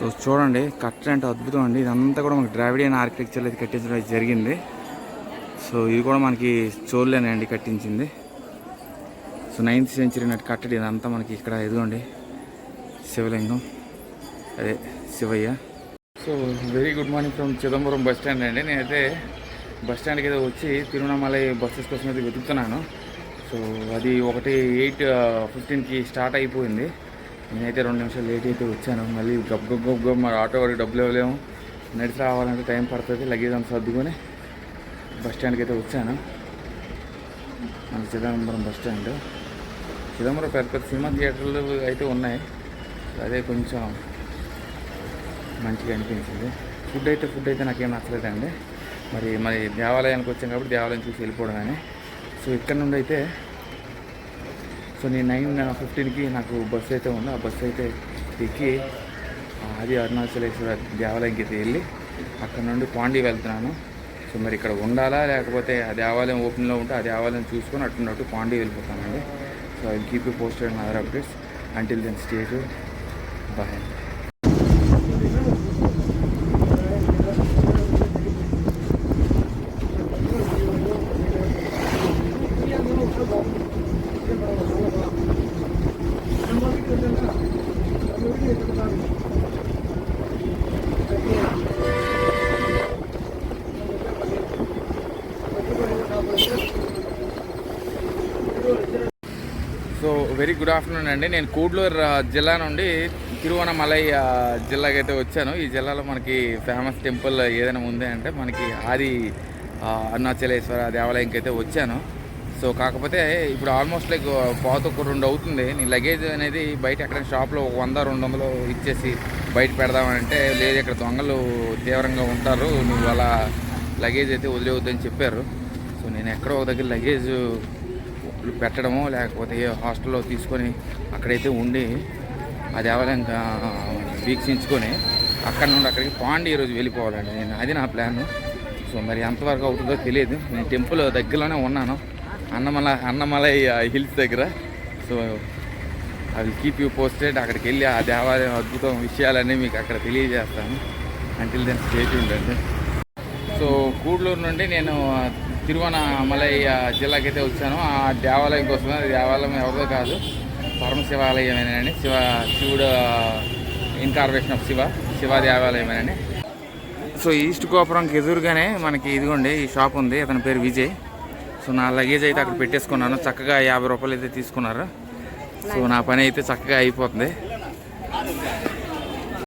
So చూడండి కట్టడం అంటే అద్భుతం అండి. ఇదంతా కూడా మనకి ద్రావిడియన్ ఆర్కిటెక్చర్ అయితే కట్టించడం అయితే జరిగింది. సో ఇది కూడా మనకి చోళ్ళేనే అండి కట్టించింది. సో నైన్త్ సెంచరీ నాటి కట్టడి ఇదంతా మనకి ఇక్కడ ఎదుగోండి శివలింగం. అదే Shivayya. So very good morning from Chidambaram bus stand అండి. నేనైతే బస్ స్టాండ్కి అయితే వచ్చి తిరువణామలై బస్సెస్ కోసం అయితే వెతుకుతున్నాను. సో అది ఒకటి ఎయిట్ ఫిఫ్టీన్కి స్టార్ట్ అయిపోయింది. నేనైతే రెండు నిమిషాలు లేట్ అయితే వచ్చాను. మళ్ళీ గబ్ గబ్ గబ్ గబ్ మరి ఆటో వాడికి డబ్బులు ఇవ్వలేము. నడిచి రావాలంటే టైం పడుతుంది. లగేజ్ అంతా సర్దుకొని బస్ స్టాండ్కి అయితే వచ్చాను. మన చిదంబరం బస్ స్టాండ్ చిదంబరం పెద్ద పెద్ద సినిమా థియేటర్లు అయితే ఉన్నాయి. అదే కొంచెం మంచిగా అనిపించింది. ఫుడ్ అయితే ఫుడ్ అయితే నాకేం నచ్చలేదండి. మరి మరి దేవాలయానికి వచ్చాం కాబట్టి దేవాలయం చూసి కానీ సో ఇక్కడ నుండి అయితే సో నేను నైన్ ఫిఫ్టీన్కి నాకు బస్సు అయితే ఉంది. ఆ బస్సు అయితే ఎక్కి ఆది అది అరుణాచలేశ్వర దేవాలయంకి అయితే వెళ్ళి అక్కడ నుండి పాండి వెళ్తున్నాను. సో మరి ఇక్కడ ఉండాలా లేకపోతే ఆ దేవాలయం ఓపెన్లో ఉంటే ఆ దేవాలయం చూసుకొని అట్టున్నట్టు Pondy వెళ్ళిపోతానండి. So I keep you posted other updates. Until then stay bye so very good afternoon అండి. నేను కూడ్లూరు జిల్లా నుండి తిరువణమలై జిల్లాకి అయితే వచ్చాను. ఈ జిల్లాలో మనకి ఫేమస్ టెంపుల్ ఏదైనా ఉంది అంటే మనకి ఆది అరుణాచలేశ్వర దేవాలయంకి అయితే వచ్చాను. సో కాకపోతే ఇప్పుడు ఆల్మోస్ట్ లైక్ పాత ఒక రెండు అవుతుంది. నీ లగేజ్ అనేది బయట ఎక్కడ షాప్లో ఒక వంద రెండు వందలు ఇచ్చేసి బయట పెడదామంటే లేదు ఇక్కడ దొంగలు తీవ్రంగా ఉంటారు. నువ్వు అలా లగేజ్ అయితే వదిలేవద్దని చెప్పారు. సో నేను ఎక్కడో ఒక దగ్గర లగేజ్ పెట్టడమో లేకపోతే ఏ హాస్టల్లో తీసుకొని అక్కడైతే ఉండి అది దేవాలయం వీక్షించుకొని అక్కడ నుండి అక్కడికి పాండి ఈరోజు వెళ్ళిపోవాలండి. నేను అది నా ప్లాను సో మరి ఎంతవరకు అవుతుందో తెలియదు. నేను టెంపుల్ దగ్గరలోనే ఉన్నాను. అన్నమల అన్నమలై హిల్స్ దగ్గర. సో అది కీప్ యూ పోస్టెడ్ అక్కడికి వెళ్ళి ఆ దేవాలయం అద్భుతం విషయాలన్నీ మీకు అక్కడ తెలియజేస్తాను. అంటిల్ దెన్ స్టేట్ ఉండండి సో కూడలూరు నుండి నేను తిరువణమలై జిల్లాకైతే జిల్లాకి అయితే వచ్చాను. ఆ దేవాలయం కోసం ఆ దేవాలయం ఎవరిదో కాదు. పరమశివాలయమేనండి. శివ శివుడు ఇన్కార్పొరేషన్ ఆఫ్ శివ శివ దేవాలయమేనండి. సో ఈస్ట్ గోపురంకి ఎదురుగానే మనకి ఇదిగోండి ఈ షాప్ ఉంది. అతని పేరు విజయ్. సో నా లగేజ్ అయితే అక్కడ పెట్టేసుకున్నాను. చక్కగా యాభై రూపాయలు అయితే తీసుకున్నారు. సో నా పని అయితే చక్కగా అయిపోతుంది.